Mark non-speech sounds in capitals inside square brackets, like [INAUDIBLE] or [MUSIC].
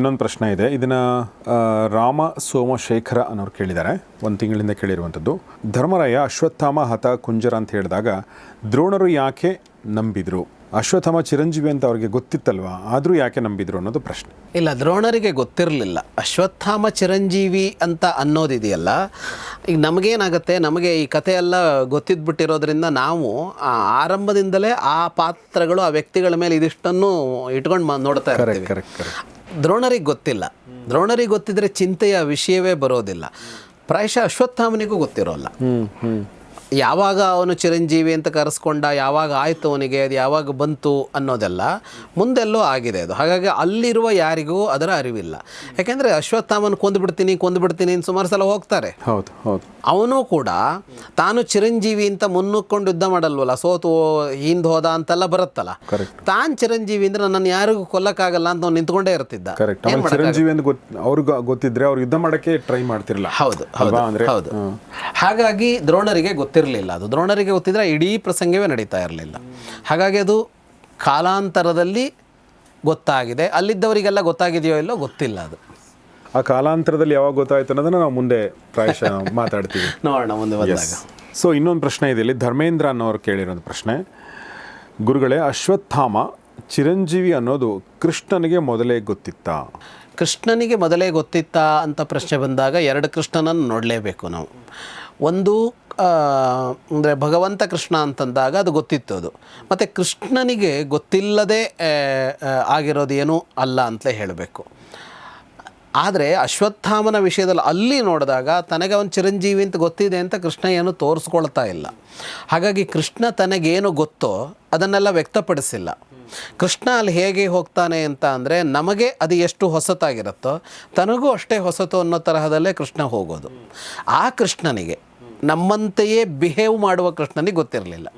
ಇನ್ನೊಂದು ಪ್ರಶ್ನೆ ಇದೆ. ಇದನ್ನ ರಾಮ ಸೋಮಶೇಖರ ಅನ್ನೋರು ಕೇಳಿದ್ದಾರೆ. ಒಂದು ತಿಂಗಳಿಂದ ಕೇಳಿರುವಂಥದ್ದು. ಧರ್ಮರಾಯ ಅಶ್ವತ್ಥಾಮ ಹತ ಕುಂಜರ ಅಂತ ಹೇಳಿದಾಗ ದ್ರೋಣರು ಯಾಕೆ ನಂಬಿದ್ರು? ಅಶ್ವತ್ಥಾಮ ಚಿರಂಜೀವಿ ಅಂತ ಅವ್ರಿಗೆ ಗೊತ್ತಿತ್ತಲ್ವಾ? ಆದರೂ ಯಾಕೆ ನಂಬಿದ್ರು ಅನ್ನೋದು ಪ್ರಶ್ನೆ. ಇಲ್ಲ ದ್ರೋಣರಿಗೆ ಗೊತ್ತಿರಲಿಲ್ಲ. ಅಶ್ವತ್ಥಾಮ ಚಿರಂಜೀವಿ ಅಂತ ಅನ್ನೋದಿದೆಯಲ್ಲ ಈಗ ನಮಗೇನಾಗುತ್ತೆ? ನಮಗೆ ಈ ಕಥೆ ಎಲ್ಲ ಗೊತ್ತಿದ್ಬಿಟ್ಟಿರೋದ್ರಿಂದ ನಾವು ಆರಂಭದಿಂದಲೇ ಆ ಪಾತ್ರಗಳು ಆ ವ್ಯಕ್ತಿಗಳ ಮೇಲೆ ಇದಿಷ್ಟನ್ನು ಇಟ್ಕೊಂಡು ನೋಡ್ತಾ ಇರ್ತೀವಿ. ದ್ರೋಣರಿಗೆ ಗೊತ್ತಿಲ್ಲ. ದ್ರೋಣರಿಗೆ ಗೊತ್ತಿದ್ರೆ ಚಿಂತೆಯ ವಿಷಯವೇ ಬರೋದಿಲ್ಲ. ಪ್ರಾಯಶಃ ಅಶ್ವತ್ಥಾಮನಿಗೂ ಗೊತ್ತಿರೋಲ್ಲ. ಯಾವಾಗ ಅವನು ಚಿರಂಜೀವಿ ಅಂತ ಕರೆಸ್ಕೊಂಡ ಯಾವಾಗ ಆಯಿತು ಅವನಿಗೆ ಅದು ಯಾವಾಗ ಬಂತು ಅನ್ನೋದೆಲ್ಲ ಮುಂದೆಲ್ಲೋ ಆಗಿದೆ ಅದು. ಹಾಗಾಗಿ ಅಲ್ಲಿರುವ ಯಾರಿಗೂ ಅದರ ಅರಿವಿಲ್ಲ. ಯಾಕೆಂದರೆ ಅಶ್ವತ್ಥಾಮನ್ ಕೊಂದುಬಿಡ್ತೀನಿ ಕೊಂದುಬಿಡ್ತೀನಿ ಅಂತ ಸುಮಾರು ಸಲ ಹೋಗ್ತಾರೆ. ಹೌದು ಹೌದು. ಅವನು ಕೂಡ ತಾನು ಚಿರಂಜೀವಿ ಅಂತ ಮುನ್ನುಕ್ಕೊಂಡು ಯುದ್ಧ ಮಾಡಲ್ವಲ್ಲ ಸೋತು ಹಿಂದೆ ಹೋದ ಅಂತೆಲ್ಲ ಬರುತ್ತಲ್ಲ. ತಾನು ಚಿರಂಜೀವಿ ಅಂದ್ರೆ ನನ್ನ ಯಾರಿಗೂ ಕೊಲ್ಲಕ್ಕಾಗಲ್ಲ ಅಂತ ಅವ್ನು ನಿಂತ್ಕೊಂಡೇ ಇರ್ತಿದ್ದ. ಚಿರಂಜೀವಿ ಅಂತ ಅವ್ರಿಗೆ ಗೊತ್ತಿದ್ರೆ ಅವ್ರು ಯುದ್ಧ ಮಾಡಕ್ಕೆ ಟ್ರೈ ಮಾಡ್ತಿರಲ್ಲ ಹೌದು ಹೌದು ಹೌದು. ಹಾಗಾಗಿ ದ್ರೋಣರಿಗೆ ಗೊತ್ತಿರಲಿಲ್ಲ. ಅದು ದ್ರೋಣರಿಗೆ ಗೊತ್ತಿದ್ರೆ ಇಡೀ ಪ್ರಸಂಗವೇ ನಡೀತಾ ಇರಲಿಲ್ಲ. ಹಾಗಾಗಿ ಅದು ಕಾಲಾಂತರದಲ್ಲಿ ಗೊತ್ತಾಗಿದೆ. ಅಲ್ಲಿದ್ದವರಿಗೆಲ್ಲ ಗೊತ್ತಾಗಿದೆಯೋ ಇಲ್ಲೋ ಗೊತ್ತಿಲ್ಲ ಅದು. ಆ ಕಾಲಾಂತರದಲ್ಲಿ ಯಾವಾಗ ಗೊತ್ತಾಯ್ತು ಅನ್ನೋದನ್ನ ನಾವು ಮುಂದೆ ಪ್ರಾಯಶಃ [LAUGHS] ಮಾತಾಡ್ತೀವಿ. ನೋಡೋಣ ಮುಂದೆ ಬಂದಾಗ. ಸೊ ಇನ್ನೊಂದು ಪ್ರಶ್ನೆ ಇದೆ. ಇಲ್ಲಿ ಧರ್ಮೇಂದ್ರ ಅನ್ನೋರು ಕೇಳಿರೋದು ಪ್ರಶ್ನೆ. ಗುರುಗಳೇ ಅಶ್ವತ್ಥಾಮ ಚಿರಂಜೀವಿ ಅನ್ನೋದು ಕೃಷ್ಣನಿಗೆ ಮೊದಲೇ ಗೊತ್ತಿತ್ತಾ? ಕೃಷ್ಣನಿಗೆ ಮೊದಲೇ ಗೊತ್ತಿತ್ತಾ ಅಂತ ಪ್ರಶ್ನೆ ಬಂದಾಗ ಎರಡು ಕೃಷ್ಣನನ್ನು ನೋಡಲೇಬೇಕು ನಾವು. ಒಂದು ಅಂದರೆ ಭಗವಂತ ಕೃಷ್ಣ ಅಂತಂದಾಗ ಅದು ಗೊತ್ತಿತ್ತು ಅದು. ಮತ್ತು ಕೃಷ್ಣನಿಗೆ ಗೊತ್ತಿಲ್ಲದೆ ಆ, ಆ, ಆಗಿರೋದು ಏನೂ ಅಲ್ಲ ಅಂತಲೇ ಹೇಳಬೇಕು. ಆದರೆ ಅಶ್ವತ್ಥಾಮನ ವಿಷಯದಲ್ಲಿ ಅಲ್ಲಿ ನೋಡಿದಾಗ ತನಗೆ ಅವನು ಚಿರಂಜೀವಿ ಅಂತ ಗೊತ್ತಿದೆ ಅಂತ ಕೃಷ್ಣ ಏನು ತೋರಿಸ್ಕೊಳ್ತಾ ಇಲ್ಲ. ಹಾಗಾಗಿ ಕೃಷ್ಣ ತನಗೇನು ಗೊತ್ತೋ ಅದನ್ನೆಲ್ಲ ವ್ಯಕ್ತಪಡಿಸಿಲ್ಲ. ಕೃಷ್ಣ ಅಲ್ಲಿ ಹೇಗೆ ಹೋಗ್ತಾನೆ ಅಂತ ಅಂದರೆ ನಮಗೆ ಅದು ಎಷ್ಟು ಹೊಸತಾಗಿರುತ್ತೋ ತನಗೂ ಅಷ್ಟೇ ಹೊಸತು ಅನ್ನೋ ತರಹದಲ್ಲೇ ಕೃಷ್ಣ ಹೋಗೋದು. ಆ ಕೃಷ್ಣನಿಗೆ ನಮ್ಮಂತೆಯೇ ಬಿಹೇವ್ ಮಾಡುವ ಕೃಷ್ಣನಿಗೆ ಗೊತ್ತಿರಲಿಲ್ಲ.